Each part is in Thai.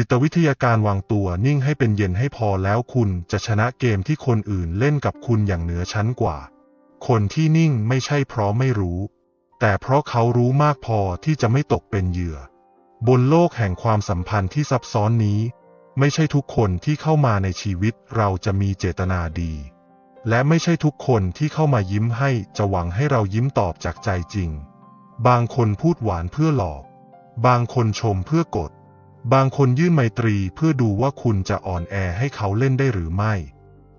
จิตวิทยาการวางตัวนิ่งให้เป็นเย็นให้พอแล้วคุณจะชนะเกมที่คนอื่นเล่นกับคุณอย่างเหนือชั้นกว่า คนที่นิ่งไม่ใช่เพราะไม่รู้ แต่เพราะเขารู้มากพอที่จะไม่ตกเป็นเหยื่อ บนโลกแห่งความสัมพันธ์ที่ซับซ้อนนี้ ไม่ใช่ทุกคนที่เข้ามาในชีวิตเราจะมีเจตนาดี และไม่ใช่ทุกคนที่เข้ามายิ้มให้จะหวังให้เรายิ้มตอบจากใจจริง บางคนพูดหวานเพื่อหลอก บางคนชมเพื่อกด บางคนยื่นไมตรีเพื่อดูว่าคุณจะอ่อนแอให้เขาเล่นได้หรือไม่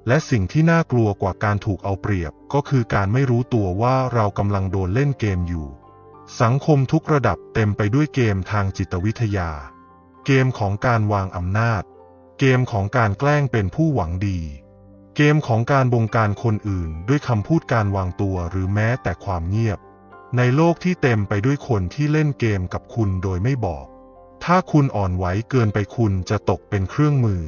และสิ่งที่น่ากลัวกว่าการถูกเอาเปรียบ ก็คือการไม่รู้ตัวว่าเรากำลังโดนเล่นเกมอยู่ สังคมทุกระดับเต็มไปด้วยเกมทางจิตวิทยา เกมของการวางอำนาจ เกมของการแกล้งเป็นผู้หวังดี เกมของการบงการคนอื่นด้วยคำพูดการวางตัวหรือแม้แต่ความเงียบ ในโลกที่เต็มไปด้วยคนที่เล่นเกมกับคุณโดยไม่บอก ถ้าคุณอ่อนไหวเกินไปคุณจะตกเป็นเครื่องมือ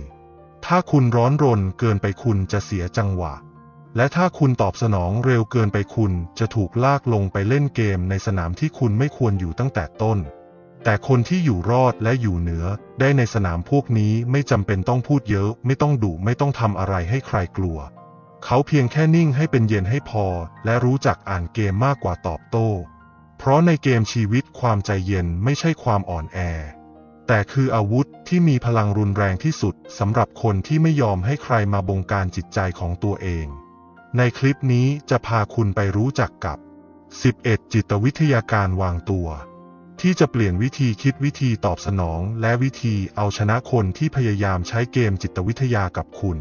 ถ้าคุณร้อนรนเกินไปคุณจะเสียจังหวะ และถ้าคุณตอบสนองเร็วเกินไปคุณจะถูกลากลงไปเล่นเกมในสนามที่คุณไม่ควรอยู่ตั้งแต่ต้น แต่คนที่อยู่รอดและอยู่เหนือได้ในสนามพวกนี้ไม่จำเป็นต้องพูดเยอะ ไม่ต้องดุไม่ต้องทำอะไรให้ใครกลัว เขาเพียงแค่นิ่งให้เป็นเย็นให้พอ และรู้จักอ่านเกมมากกว่าตอบโต้ เพราะในเกมชีวิตความใจเย็นไม่ใช่ความอ่อนแอ แต่คืออาวุธที่มีพลังรุนแรงที่สุดสำหรับคนที่ไม่ยอมให้ใครมาบงการจิตใจของตัวเอง ในคลิปนี้จะพาคุณไปรู้จักกับ 11 จิตวิทยาการวางตัว ที่จะเปลี่ยนวิธีคิดวิธีตอบสนอง และวิธีเอาชนะคนที่พยายามใช้เกมจิตวิทยากับคุณ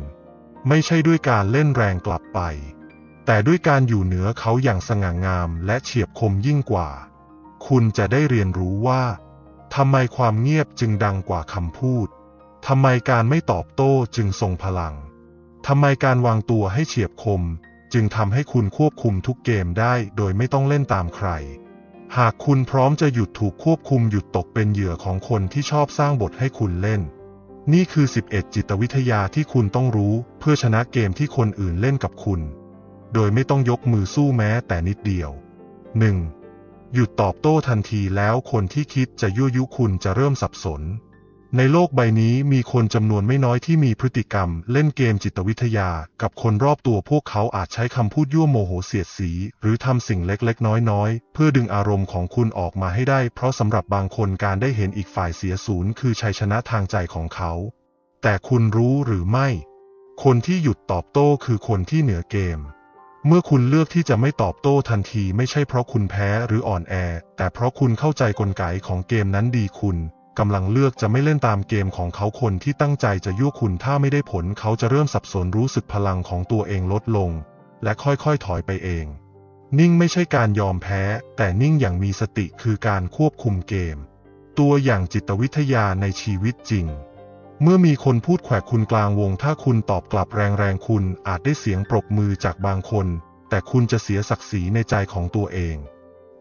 ไม่ใช่ด้วยการเล่นแรงกลับไป แต่ด้วยการอยู่เหนือเขาอย่างสง่างามและเฉียบคมยิ่งกว่า คุณจะได้เรียนรู้ว่า ทำไมความเงียบจึงดังกว่าคำพูด ทำไมการไม่ตอบโต้จึงทรงพลัง ทำไมการวางตัวให้เฉียบคม จึงทำให้คุณควบคุมทุกเกมได้โดยไม่ต้องเล่นตามใคร หากคุณพร้อมจะหยุดถูกควบคุมหยุดตกเป็นเหยื่อของคนที่ชอบสร้างบทให้คุณเล่น นี่คือ 11 จิตวิทยาที่คุณต้องรู้เพื่อชนะเกมที่คนอื่นเล่นกับคุณ โดยไม่ต้องยกมือสู้แม้แต่นิดเดียว 1. หยุดตอบโต้ทันทีแล้วคนที่คิดจะยั่วยุคุณจะเริ่มสับสน ในโลกใบนี้มีคนจำนวนไม่น้อยที่มีพฤติกรรม เล่นเกมจิตวิทยา กับคนรอบตัวพวกเขาอาจใช้คำพูดยั่วโมโหเสียดสี หรือทำสิ่งเล็กๆ น้อยๆ เพื่อดึงอารมณ์ของคุณออกมาให้ได้ เพราะสำหรับบางคนการได้เห็นอีกฝ่ายเสียศูนย์คือชัยชนะทางใจของเขา แต่คุณรู้หรือไม่ คนที่หยุดตอบโต้คือคนที่เหนือเกม เมื่อคุณเลือกที่จะไม่ตอบโต้ทันทีไม่ใช่เพราะคุณแพ้หรืออ่อนแอ แต่เพราะคุณเข้าใจกลไกของเกมนั้นดีคุณกำลังเลือกจะไม่เล่นตามเกมของเขาคนที่ตั้งใจจะยั่วคุณถ้าไม่ได้ผลเขาจะเริ่มสับสนรู้สึกพลังของตัวเองลดลง และค่อยๆถอยไปเอง นิ่งไม่ใช่การยอมแพ้ แต่นิ่งอย่างมีสติคือการควบคุมเกม ตัวอย่างจิตวิทยาในชีวิตจริง เมื่อมีคนพูดแขวะคุณกลางวง ถ้าคุณตอบกลับแรงๆ คุณอาจได้เสียงปรบมือจากบางคน แต่คุณจะเสียศักดิ์ศรีในใจของตัวเอง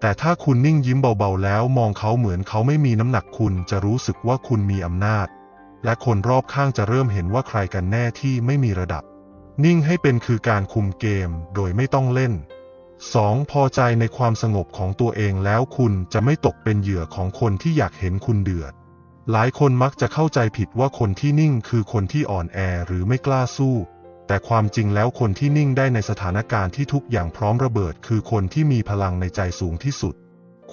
แต่ถ้าคุณนิ่งยิ้มเบาๆ แล้วมองเขาเหมือนเขาไม่มีน้ำหนักคุณจะรู้สึกว่าคุณมีอำนาจ และคนรอบข้างจะเริ่มเห็นว่าใครกันแน่ที่ไม่มีระดับ นิ่งให้เป็นคือการคุมเกมโดยไม่ต้องเล่น 2. พอใจในความสงบของตัวเองแล้วคุณจะไม่ตกเป็นเหยื่อของคนที่อยากเห็นคุณเดือด หลายคนมักจะเข้าใจผิดว่าคนที่นิ่งคือคนที่อ่อนแอหรือไม่กล้าสู้ แต่ความจริงแล้วคนที่นิ่งได้ในสถานการณ์ที่ทุกอย่างพร้อมระเบิด คือคนที่มีพลังในใจสูงที่สุด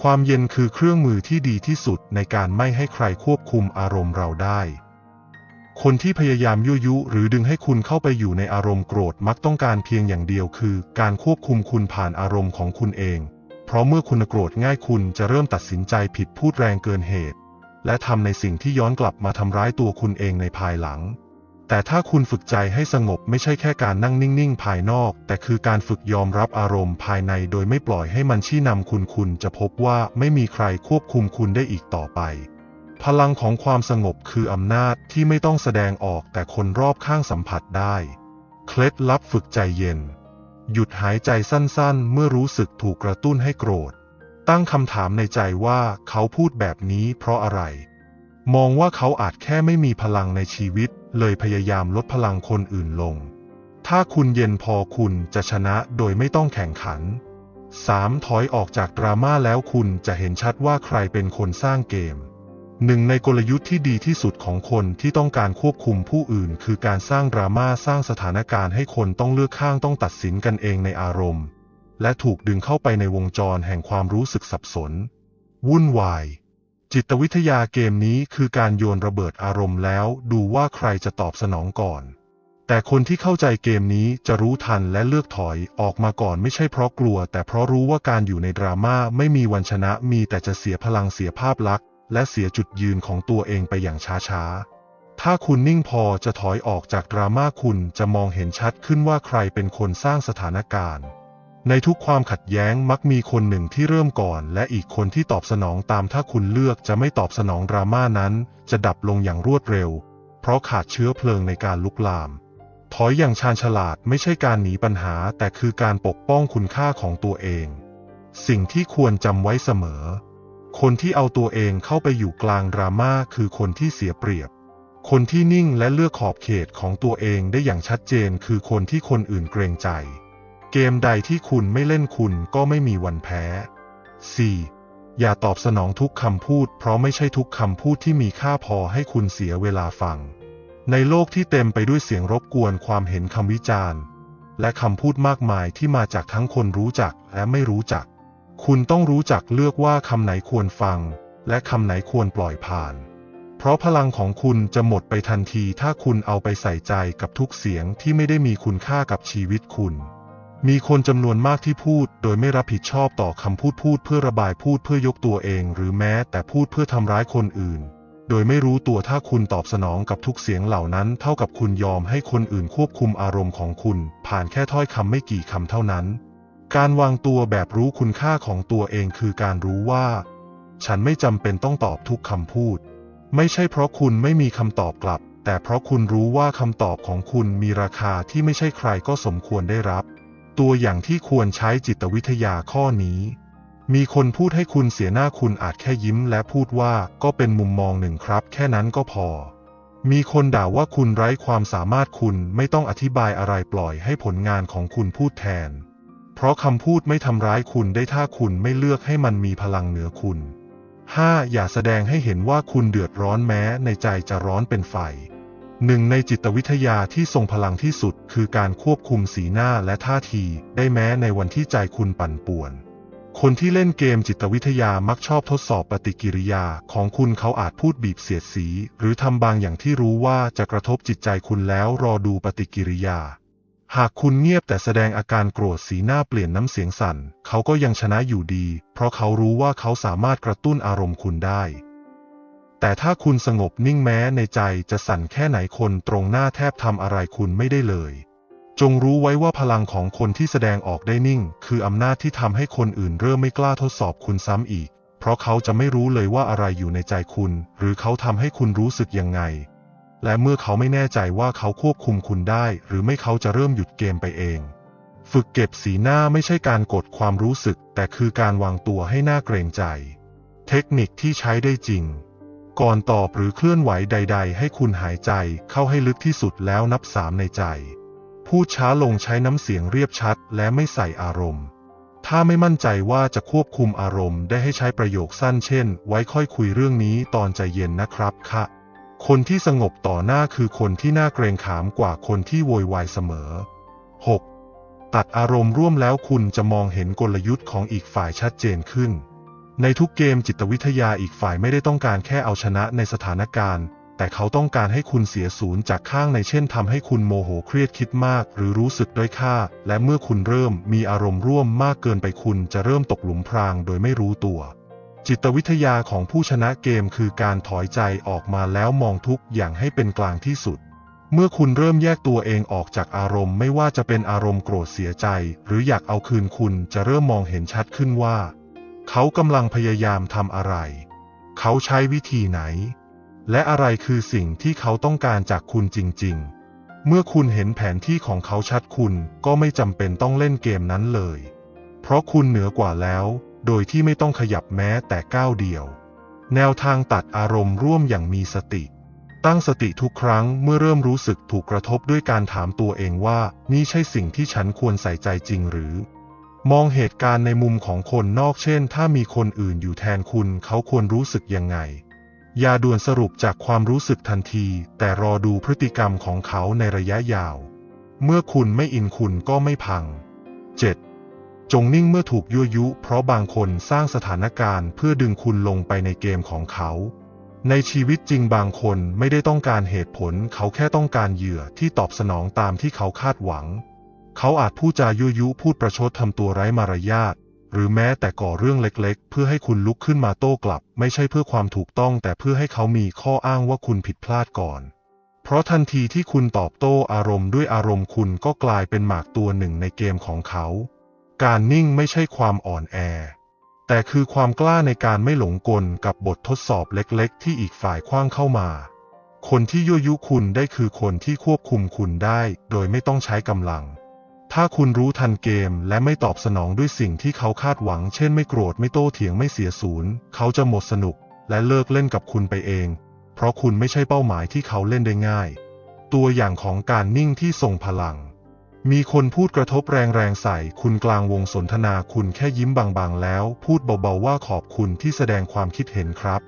ความเย็นคือเครื่องมือที่ดีที่สุดในการไม่ให้ใครควบคุมอารมณ์เราได้ คนที่พยายามยั่วยุ หรือดึงให้คุณเข้าไปอยู่ในอารมณ์โกรธมักต้องการเพียงอย่างเดียวคือ การควบคุมคุณผ่านอารมณ์ของคุณเอง เพราะเมื่อคุณโกรธง่ายคุณจะเริ่มตัดสินใจผิดพูดแรงเกินเหตุ และทำในสิ่งที่ย้อนกลับมาทำร้ายตัวคุณเองในภายหลัง แต่ถ้าคุณฝึกใจให้สงบไม่ใช่แค่การนั่งนิ่งๆ ภายนอก แต่คือการฝึกยอมรับอารมณ์ภายในโดยไม่ปล่อยให้มันชี้นำคุณคุณจะพบว่าไม่มีใครควบคุมคุณได้อีกต่อไป พลังของความสงบคืออำนาจที่ไม่ต้องแสดงออกแต่คนรอบข้างสัมผัสได้ เคล็ดลับฝึกใจเย็น หยุดหายใจสั้นๆ เมื่อรู้สึกถูกกระตุ้นให้โกรธ ตั้งคำถามในใจว่าเขาพูดแบบนี้เพราะอะไร มองว่าเขาอาจแค่ไม่มีพลังในชีวิต เลยพยายามลดพลังคนอื่นลง ถ้าคุณเย็นพอคุณจะชนะโดยไม่ต้องแข่งขัน 3. ถอยออกจากดราม่าแล้วคุณจะเห็นชัดว่าใครเป็นคนสร้างเกมหนึ่งในกลยุทธ์ที่ดีที่สุดของคนที่ต้องการควบคุมผู้อื่น คือการสร้างดราม่าสร้างสถานการณ์ให้คนต้องเลือกข้างต้องตัดสินกันเองในอารมณ์ และถูกดึงเข้าไปในวงจรแห่งความรู้สึกสับสน วุ่นวาย จิตวิทยาเกมนี้คือการโยนระเบิดอารมณ์แล้วดูว่าใครจะตอบสนองก่อน แต่คนที่เข้าใจเกมนี้จะรู้ทันและเลือกถอยออกมาก่อนไม่ใช่เพราะกลัว แต่เพราะรู้ว่าการอยู่ในดราม่าไม่มีวันชนะมีแต่จะเสียพลังเสียภาพลักษณ์และเสียจุดยืนของตัวเองไปอย่างช้าๆถ้าคุณนิ่งพอจะถอยออกจากดราม่าคุณจะมองเห็นชัดขึ้นว่าใครเป็นคนสร้างสถานการณ์ ในทุกความขัดแย้งมักมีคนหนึ่งที่เริ่มก่อน และอีกคนที่ตอบสนองตามถ้าคุณเลือกจะไม่ตอบสนองดราม่านั้น จะดับลงอย่างรวดเร็ว เพราะขาดเชื้อเพลิงในการลุกลาม ถอยอย่างชาญฉลาดไม่ใช่การหนีปัญหา แต่คือการปกป้องคุณค่าของตัวเอง สิ่งที่ควรจำไว้เสมอ คนที่เอาตัวเองเข้าไปอยู่กลางดราม่าคือคนที่เสียเปรียบ คนที่นิ่งและเลือกขอบเขตของตัวเองได้อย่างชัดเจนคือคนที่คนอื่นเกรงใจ เกมใดที่คุณไม่เล่นคุณก็ไม่มีวันแพ้ 4. อย่าตอบสนองทุกคำพูด เพราะไม่ใช่ทุกคำพูดที่มีค่าพอให้คุณเสียเวลาฟัง ในโลกที่เต็มไปด้วยเสียงรบกวนความเห็นคำวิจารณ์ และคำพูดมากมายที่มาจากทั้งคนรู้จักและไม่รู้จัก คุณต้องรู้จักเลือกว่าคำไหนควรฟัง และคำไหนควรปล่อยผ่าน เพราะพลังของคุณจะหมดไปทันทีถ้าคุณเอาไปใส่ใจกับทุกเสียงที่ไม่ได้มีคุณค่ากับชีวิตคุณ มีคนจำนวนมากที่พูดโดยไม่รับผิดชอบต่อคำพูดพูดเพื่อระบายพูดเพื่อยกตัวเอง หรือแม้แต่พูดเพื่อทำร้ายคนอื่น โดยไม่รู้ตัวถ้าคุณตอบสนองกับทุกเสียงเหล่านั้น เท่ากับคุณยอมให้คนอื่นควบคุมอารมณ์ของคุณ ผ่านแค่ถ้อยคำไม่กี่คำเท่านั้น การวางตัวแบบรู้คุณค่าของตัวเองคือการรู้ว่า ฉันไม่จำเป็นต้องตอบทุกคำพูด ไม่ใช่เพราะคุณไม่มีคำตอบกลับ แต่เพราะคุณรู้ว่าคำตอบของคุณมีราคาที่ไม่ใช่ใครก็สมควรได้รับ ตัวอย่างที่ควรใช้จิตวิทยาข้อนี้ มีคนพูดให้คุณเสียหน้าคุณอาจแค่ยิ้มและพูดว่าก็เป็นมุมมองหนึ่งครับ แค่นั้นก็พอ มีคนด่าว่าคุณไร้ความสามารถคุณไม่ต้องอธิบายอะไรปล่อยให้ผลงานของคุณพูดแทน เพราะคำพูดไม่ทำร้ายคุณได้ถ้าคุณไม่เลือกให้มันมีพลังเหนือคุณ 5. อย่าแสดงให้เห็นว่าคุณเดือดร้อนแม้ในใจจะร้อนเป็นไฟ หนึ่งในจิตวิทยาที่ทรงพลังที่สุดคือการควบคุมสีหน้าและท่าทีได้แม้ในวันที่ใจคุณปั่นป่วน คนที่เล่นเกมจิตวิทยามักชอบทดสอบปฏิกิริยาของคุณเขาอาจพูดบีบเสียดสี หรือทำบางอย่างที่รู้ว่าจะกระทบจิตใจคุณแล้วรอดูปฏิกิริยา หากคุณเงียบแต่แสดงอาการโกรธสีหน้าเปลี่ยนน้ำเสียงสั่น เขาก็ยังชนะอยู่ดี เพราะเขารู้ว่าเขาสามารถกระตุ้นอารมณ์คุณได้ แต่ถ้าคุณสงบนิ่งแม้ในใจจะสั่นแค่ไหนคนตรงหน้าแทบทำอะไรคุณไม่ได้เลย จงรู้ไว้ว่าพลังของคนที่แสดงออกได้นิ่ง คืออำนาจที่ทำให้คนอื่นเริ่มไม่กล้าทดสอบคุณซ้ำอีก เพราะเขาจะไม่รู้เลยว่าอะไรอยู่ในใจคุณ หรือเขาทำให้คุณรู้สึกยังไง และเมื่อเขาไม่แน่ใจว่าเขาควบคุมคุณได้ หรือไม่เขาจะเริ่มหยุดเกมไปเอง ฝึกเก็บสีหน้าไม่ใช่การกดความรู้สึก แต่คือการวางตัวให้หน้าเกรงใจ เทคนิคที่ใช้ได้จริง ก่อนตอบหรือเคลื่อนไหวใด ๆ ให้คุณหายใจเข้าให้ลึกที่สุดแล้วนับสามในใจ พูดช้าลงใช้น้ำเสียงเรียบชัดและไม่ใส่อารมณ์ ถ้าไม่มั่นใจว่าจะควบคุมอารมณ์ได้ให้ใช้ประโยคสั้นเช่น ไว้ค่อยคุยเรื่องนี้ตอนใจเย็นนะครับค่ะ คนที่สงบต่อหน้าคือคนที่น่าเกรงขามกว่าคนที่โวยวายเสมอ 6. ตัดอารมณ์ร่วมแล้วคุณจะมองเห็นกลยุทธ์ของอีกฝ่ายชัดเจนขึ้น ในทุกเกมจิตวิทยาอีกฝ่ายไม่ได้ต้องการแค่เอาชนะในสถานการณ์ แต่เขาต้องการให้คุณเสียศูนย์จากข้างในเช่นทำให้คุณโมโหเครียดคิดมาก หรือรู้สึกด้อยค่า และเมื่อคุณเริ่มมีอารมณ์ร่วมมากเกินไปคุณจะเริ่มตกหลุมพรางโดยไม่รู้ตัว จิตวิทยาของผู้ชนะเกมคือการถอยใจออกมาแล้วมองทุกอย่างให้เป็นกลางที่สุดเมื่อคุณเริ่มแยกตัวเองออกจากอารมณ์ไม่ว่าจะเป็นอารมณ์โกรธเสียใจ หรืออยากเอาคืนคุณจะเริ่มมองเห็นชัดขึ้นว่า เขากำลังพยายามทำอะไร เขาใช้วิธีไหน และอะไรคือสิ่งที่เขาต้องการจากคุณจริง ๆ เมื่อคุณเห็นแผนที่ของเขาชัดคุณก็ไม่จำเป็นต้องเล่นเกมนั้นเลย เพราะคุณเหนือกว่าแล้ว โดยที่ไม่ต้องขยับแม้แต่ก้าวเดียว แนวทางตัดอารมณ์ร่วมอย่างมีสติ ตั้งสติทุกครั้งเมื่อเริ่มรู้สึกถูกกระทบด้วยการถามตัวเองว่า นี่ใช่สิ่งที่ฉันควรใส่ใจจริงหรือ มองเหตุการณ์ในมุมของคนนอกเช่น ถ้ามีคนอื่นอยู่แทนคุณ เขาควรรู้สึกยังไง อย่าด่วนสรุปจากความรู้สึกทันที แต่รอดูพฤติกรรมของเขาในระยะยาว เมื่อคุณไม่อินคุณก็ไม่พัง 7. จงนิ่งเมื่อถูกยั่วยุ เพราะบางคนสร้างสถานการณ์เพื่อดึงคุณลงไปในเกมของเขา ในชีวิตจริงบางคนไม่ได้ต้องการเหตุผล เขาแค่ต้องการเหยื่อที่ตอบสนองตามที่เขาคาดหวัง เขาอาจพูดจายั่วยุพูดประชดทำตัวไร้มารยาทหรือแม้แต่ก่อเรื่องเล็กๆ เพื่อให้คุณลุกขึ้นมาโต้กลับ ไม่ใช่เพื่อความถูกต้อง แต่เพื่อให้เขามีข้ออ้างว่าคุณผิดพลาดก่อน เพราะทันทีที่คุณตอบโต้อารมณ์ด้วยอารมณ์คุณก็กลายเป็นหมากตัวหนึ่งในเกมของเขา การนิ่งไม่ใช่ความอ่อนแอ แต่คือความกล้าในการไม่หลงกลกับบททดสอบเล็กๆ ที่อีกฝ่ายคว้างเข้ามา คนที่ยั่วยุคุณได้คือคนที่ควบคุมคุณได้ โดยไม่ต้องใช้กำลัง ถ้าคุณรู้ทันเกมและไม่ตอบสนองด้วยสิ่งที่เขาคาดหวัง เช่นไม่โกรธไม่โต้เถียงไม่เสียศูนย์ เขาจะหมดสนุก และเลิกเล่นกับคุณไปเอง เพราะคุณไม่ใช่เป้าหมายที่เขาเล่นได้ง่าย ตัวอย่างของการนิ่งที่ทรงพลัง มีคนพูดกระทบแรงๆใส่ คุณกลางวงสนทนาคุณแค่ยิ้มบางๆแล้ว พูดเบาๆว่าขอบคุณที่แสดงความคิดเห็นครับ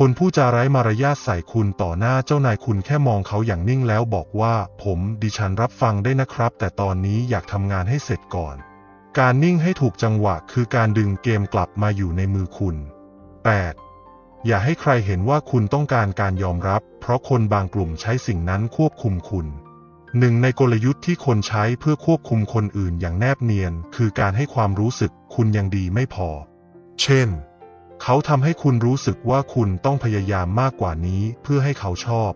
คนผู้จาร้ายมารยาทใส่คุณต่อหน้าเจ้านายคุณแค่มองเขาอย่างนิ่งแล้วบอกว่า ผมดิฉันรับฟังได้นะครับ แต่ตอนนี้อยากทำงานให้เสร็จก่อน การนิ่งให้ถูกจังหวะคือการดึงเกมกลับมาอยู่ในมือคุณ 8. อย่าให้ใครเห็นว่าคุณต้องการการยอมรับ เพราะคนบางกลุ่มใช้สิ่งนั้นควบคุมคุณหนึ่งในกลยุทธ์ที่คนใช้เพื่อควบคุมคนอื่นอย่างแนบเนียน คือการให้ความรู้สึกคุณยังดีไม่พอ เช่น เขาทำให้คุณรู้สึกว่าคุณต้องพยายามมากกว่านี้เพื่อให้เขาชอบ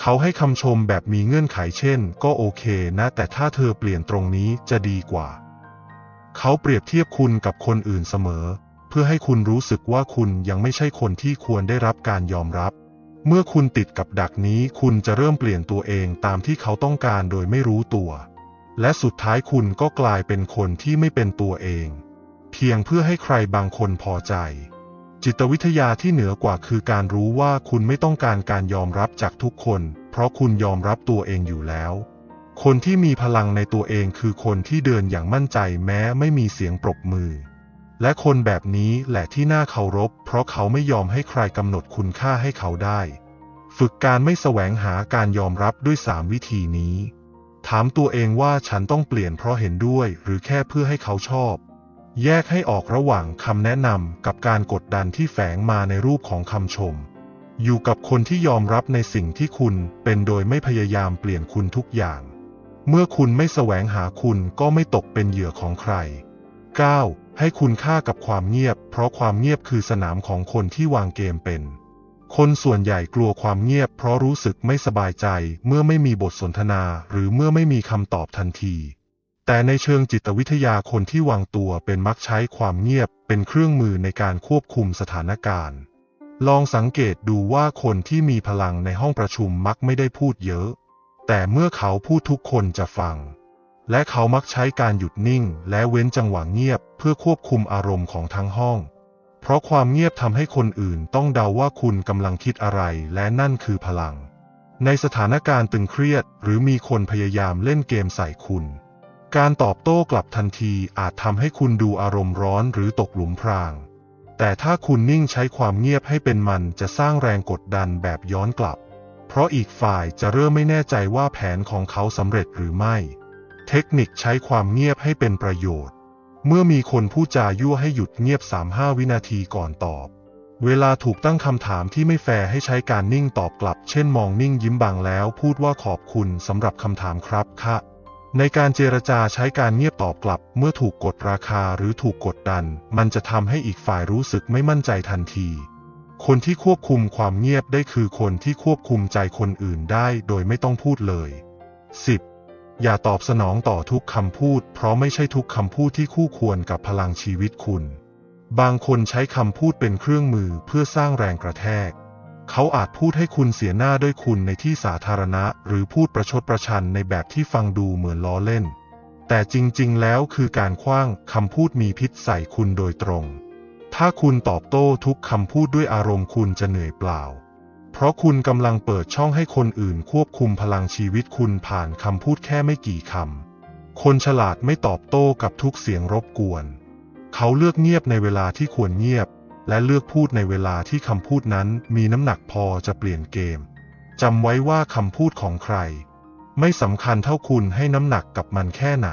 เขาให้คำชมแบบมีเงื่อนไขเช่น ก็โอเคนะแต่ถ้าเธอเปลี่ยนตรงนี้จะดีกว่า เขาเปรียบเทียบคุณกับคนอื่นเสมอ เพื่อให้คุณรู้สึกว่าคุณยังไม่ใช่คนที่ควรได้รับการยอมรับ เมื่อคุณติดกับดักนี้ คุณจะเริ่มเปลี่ยนตัวเองตามที่เขาต้องการโดยไม่รู้ตัว และสุดท้ายคุณก็กลายเป็นคนที่ไม่เป็นตัวเอง เพียงเพื่อให้ใครบางคนพอใจ จิตวิทยาที่เหนือกว่าคือการรู้ว่าคุณไม่ต้องการการยอมรับจากทุกคน เพราะคุณยอมรับตัวเองอยู่แล้ว คนที่มีพลังในตัวเองคือคนที่เดินอย่างมั่นใจแม้ไม่มีเสียงปรบมือ และคนแบบนี้แหละที่น่าเคารพ เพราะเขาไม่ยอมให้ใครกำหนดคุณค่าให้เขาได้ ฝึกการไม่แสวงหาการยอมรับด้วยสามวิธีนี้ ถามตัวเองว่าฉันต้องเปลี่ยนเพราะเห็นด้วย หรือแค่เพื่อให้เขาชอบ แยกให้ออกระหว่างคำแนะนำกับการกดดันที่แฝงมาในรูปของคำชม อยู่กับคนที่ยอมรับในสิ่งที่คุณเป็นโดยไม่พยายามเปลี่ยนคุณทุกอย่าง เมื่อคุณไม่แสวงหาคุณก็ไม่ตกเป็นเหยื่อของใคร 9. ให้คุณค่ากับความเงียบ เพราะความเงียบคือสนามของคนที่วางเกมเป็น คนส่วนใหญ่กลัวความเงียบ เพราะรู้สึกไม่สบายใจ เมื่อไม่มีบทสนทนา หรือเมื่อไม่มีคำตอบทันที แต่ในเชิงจิตวิทยาคนที่วางตัวเป็นมักใช้ความเงียบเป็นเครื่องมือในการควบคุมสถานการณ์ ลองสังเกตดูว่าคนที่มีพลังในห้องประชุมมักไม่ได้พูดเยอะ แต่เมื่อเขาพูดทุกคนจะฟัง และเขามักใช้การหยุดนิ่ง และเว้นจังหวะเงียบ เพื่อควบคุมอารมณ์ของทั้งห้อง เพราะความเงียบทำให้คนอื่นต้องเดาว่าคุณกำลังคิดอะไรและนั่นคือพลัง ในสถานการณ์ตึงเครียด หรือมีคนพยายามเล่นเกมใส่คุณ การตอบโต้กลับทันทีอาจทำให้คุณดูอารมณ์ร้อนหรือตกหลุมพราง แต่ถ้าคุณนิ่งใช้ความเงียบให้เป็นมันจะสร้างแรงกดดันแบบย้อนกลับ เพราะอีกฝ่ายจะเริ่มไม่แน่ใจว่าแผนของเขาสำเร็จหรือไม่ เทคนิคใช้ความเงียบให้เป็นประโยชน์ เมื่อมีคนพูดจายั่วให้หยุดเงียบ 3-5 วินาทีก่อนตอบ เวลาถูกตั้งคำถามที่ไม่แฟร์ให้ใช้การนิ่งตอบกลับ เช่นมองนิ่งยิ้มบางแล้ว พูดว่าขอบคุณสำหรับคำถามครับค่ะ ในการเจรจาใช้การเงียบตอบกลับ เมื่อถูกกดราคาหรือถูกกดดัน มันจะทำให้อีกฝ่ายรู้สึกไม่มั่นใจทันที คนที่ควบคุมความเงียบได้คือคนที่ควบคุมใจคนอื่นได้โดยไม่ต้องพูดเลย 10. อย่าตอบสนองต่อทุกคำพูด เพราะไม่ใช่ทุกคำพูดที่คู่ควรกับพลังชีวิตคุณ บางคนใช้คำพูดเป็นเครื่องมือเพื่อสร้างแรงกระแทก เขาอาจพูดให้คุณเสียหน้าด้วยคุณในที่สาธารณะ หรือพูดประชดประชันในแบบที่ฟังดูเหมือนล้อเล่น แต่จริงๆ แล้วคือการคว้างคำพูดมีพิษใส่คุณโดยตรง ถ้าคุณตอบโต้ทุกคำพูดด้วยอารมณ์คุณจะเหนื่อยเปล่า เพราะคุณกำลังเปิดช่องให้คนอื่นควบคุมพลังชีวิตคุณผ่านคำพูดแค่ไม่กี่คำ คนฉลาดไม่ตอบโต้กับทุกเสียงรบกวน เขาเลือกเงียบในเวลาที่ควรเงียบ และเลือกพูดในเวลาที่คำพูดนั้นมีน้ำหนักพอจะเปลี่ยนเกมจำไว้ว่าคำพูดของใคร ไม่สำคัญเท่าคุณให้น้ำหนักกับมันแค่ไหน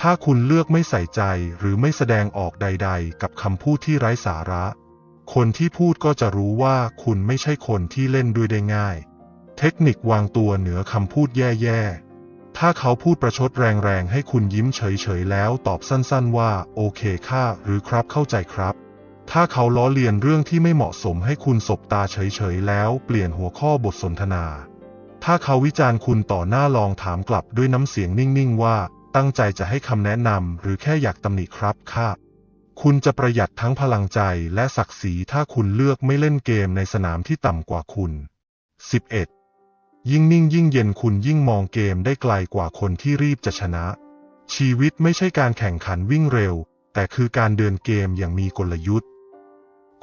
ถ้าคุณเลือกไม่ใส่ใจหรือไม่แสดงออกใด ๆ กับคำพูดที่ไร้สาระ คนที่พูดก็จะรู้ว่าคุณไม่ใช่คนที่เล่นด้วยได้ง่าย เทคนิควางตัวเหนือคำพูดแย่ๆ ถ้าเขาพูดประชดแรงๆ ให้คุณยิ้มเฉยๆ แล้วตอบสั้นๆว่า โอเคค่ะหรือครับเข้าใจครับ ถ้าเขาล้อเลียนเรื่องที่ไม่เหมาะสมให้คุณสบตาเฉยๆ แล้วเปลี่ยนหัวข้อบทสนทนา ถ้าเขาวิจารณ์คุณต่อหน้าลองถามกลับด้วยน้ำเสียงนิ่งๆ ว่า ตั้งใจจะให้คำแนะนำหรือแค่อยากตำหนิครับค่ะ คุณจะประหยัดทั้งพลังใจและศักดิ์ศรีถ้าคุณเลือกไม่เล่นเกมในสนามที่ต่ำกว่าคุณ 11. ยิ่งนิ่งยิ่งเย็นคุณยิ่งมองเกมได้ไกลกว่าคนที่รีบจะชนะ ชีวิตไม่ใช่การแข่งขันวิ่งเร็ว แต่คือการเดินเกมอย่างมีกลยุทธ์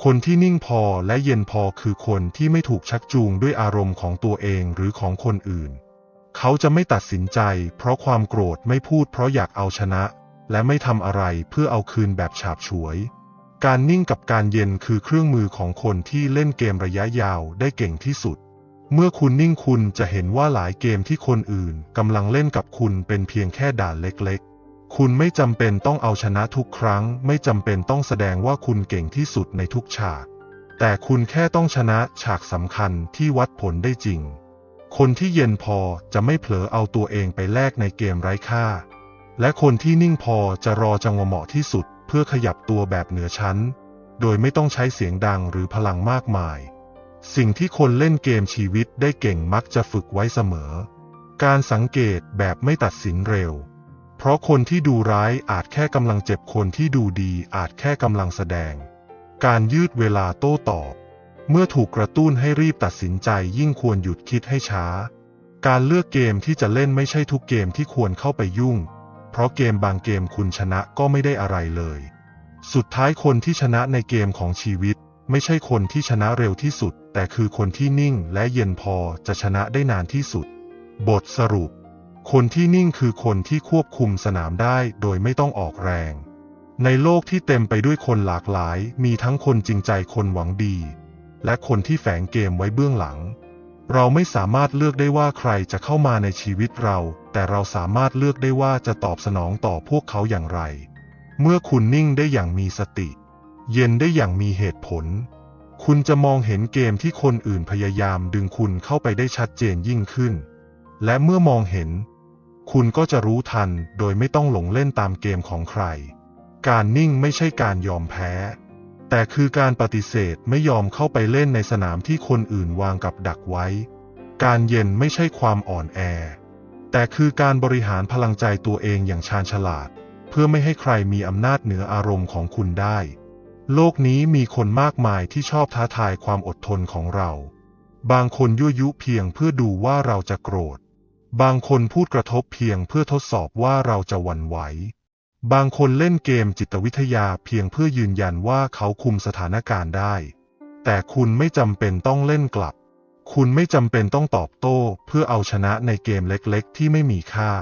คนที่นิ่งพอและเย็นพอคือคนที่ไม่ถูกชักจูงด้วยอารมณ์ของตัวเองหรือของคนอื่น เขาจะไม่ตัดสินใจ เพราะความโกรธไม่พูดเพราะอยากเอาชนะ และไม่ทำอะไรเพื่อเอาคืนแบบฉาบฉวย การนิ่งกับการเย็นคือเครื่องมือของคนที่เล่นเกมระยะยาวได้เก่งที่สุด เมื่อคุณนิ่งคุณจะเห็นว่าหลายเกมที่คนอื่นกำลังเล่นกับคุณเป็นเพียงแค่ด่านเล็ก คุณไม่จำเป็นต้องเอาชนะทุกครั้ง ไม่จำเป็นต้องแสดงว่าคุณเก่งที่สุดในทุกฉาก แต่คุณแค่ต้องชนะฉากสำคัญที่วัดผลได้จริง คนที่เย็นพอจะไม่เผลอเอาตัวเองไปแลกในเกมไร้ค่า และคนที่นิ่งพอจะรอจังหวะเหมาะที่สุด เพื่อขยับตัวแบบเหนือชั้น โดยไม่ต้องใช้เสียงดังหรือพลังมากมาย สิ่งที่คนเล่นเกมชีวิตได้เก่งมักจะฝึกไว้เสมอ การสังเกตแบบไม่ตัดสินเร็ว เพราะคนที่ดูร้ายอาจแค่กำลังเจ็บคนที่ดูดีอาจแค่กำลังแสดง การยืดเวลาโต้ตอบ เมื่อถูกกระตุ้นให้รีบตัดสินใจยิ่งควรหยุดคิดให้ช้า การเลือกเกมที่จะเล่นไม่ใช่ทุกเกมที่ควรเข้าไปยุ่ง เพราะเกมบางเกมคุณชนะก็ไม่ได้อะไรเลย สุดท้ายคนที่ชนะในเกมของชีวิต ไม่ใช่คนที่ชนะเร็วที่สุด แต่คือคนที่นิ่งและเย็นพอจะชนะได้นานที่สุด บทสรุป คนที่นิ่งคือคนที่ควบคุมสนามได้โดยไม่ต้องออกแรง ในโลกที่เต็มไปด้วยคนหลากหลาย มีทั้งคนจริงใจคนหวังดี และคนที่แฝงเกมไว้เบื้องหลัง เราไม่สามารถเลือกได้ว่าใครจะเข้ามาในชีวิตเรา แต่เราสามารถเลือกได้ว่าจะตอบสนองต่อพวกเขาอย่างไร เมื่อคุณนิ่งได้อย่างมีสติ เย็นได้อย่างมีเหตุผล คุณจะมองเห็นเกมที่คนอื่นพยายามดึงคุณเข้าไปได้ชัดเจนยิ่งขึ้น และเมื่อมองเห็น คุณก็จะรู้ทันโดยไม่ต้องหลงเล่นตามเกมของใคร การนิ่งไม่ใช่การยอมแพ้ แต่คือการปฏิเสธไม่ยอมเข้าไปเล่นในสนามที่คนอื่นวางกับดักไว้ การเย็นไม่ใช่ความอ่อนแอ แต่คือการบริหารพลังใจตัวเองอย่างชาญฉลาด เพื่อไม่ให้ใครมีอำนาจเหนืออารมณ์ของคุณได้ โลกนี้มีคนมากมายที่ชอบท้าทายความอดทนของเรา บางคนยั่วยุเพียงเพื่อดูว่าเราจะโกรธ บางคนพูดกระทบเพียงเพื่อทดสอบว่าเราจะหวั่นไหว บางคนเล่นเกมจิตวิทยาเพียงเพื่อยืนยันว่าเขาคุมสถานการณ์ได้ แต่คุณไม่จำเป็นต้องเล่นกลับ คุณไม่จำเป็นต้องตอบโต้เพื่อเอาชนะในเกมเล็กๆ ที่ไม่มีค่า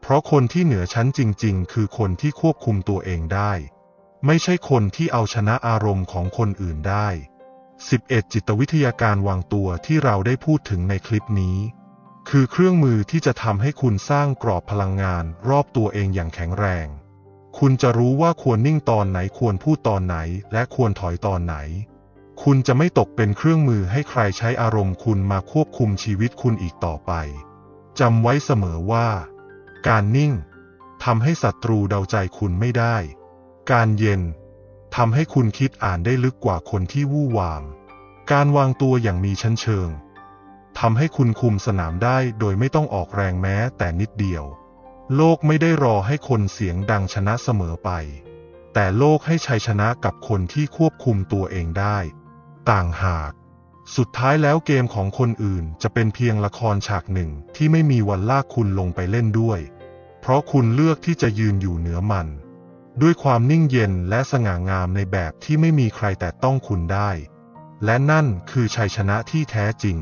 เพราะคนที่เหนือชั้นจริง ๆ คือคนที่ควบคุมตัวเองได้ ไม่ใช่คนที่เอาชนะอารมณ์ของคนอื่นได้ 11 จิตวิทยาการวางตัวที่เราได้พูดถึงในคลิปนี้ คือเครื่องมือที่จะทำให้คุณสร้างกรอบพลังงานรอบตัวเองอย่างแข็งแรง คุณจะรู้ว่าควรนิ่งตอนไหนควรพูดตอนไหน และควรถอยตอนไหน คุณจะไม่ตกเป็นเครื่องมือให้ใครใช้อารมณ์คุณมาควบคุมชีวิตคุณอีกต่อไป จำไว้เสมอว่า การนิ่งทำให้ศัตรูเดาใจคุณไม่ได้ การเย็นทำให้คุณคิดอ่านได้ลึกกว่าคนที่วู่วาม การวางตัวอย่างมีชั้นเชิง ทำให้คุณคุมสนามได้โดยไม่ต้องออกแรงแม้แต่นิดเดียว โลกไม่ได้รอให้คนเสียงดังชนะเสมอไป แต่โลกให้ชัยชนะกับคนที่ควบคุมตัวเองได้ ต่างหาก สุดท้ายแล้วเกมของคนอื่นจะเป็นเพียงละครฉากหนึ่งที่ไม่มีวันลากคุณลงไปเล่นด้วย เพราะคุณเลือกที่จะยืนอยู่เหนือมัน ด้วยความนิ่งเย็นและสง่างามในแบบที่ไม่มีใครแต่ต้องคุณได้ และนั่นคือชัยชนะที่แท้จริง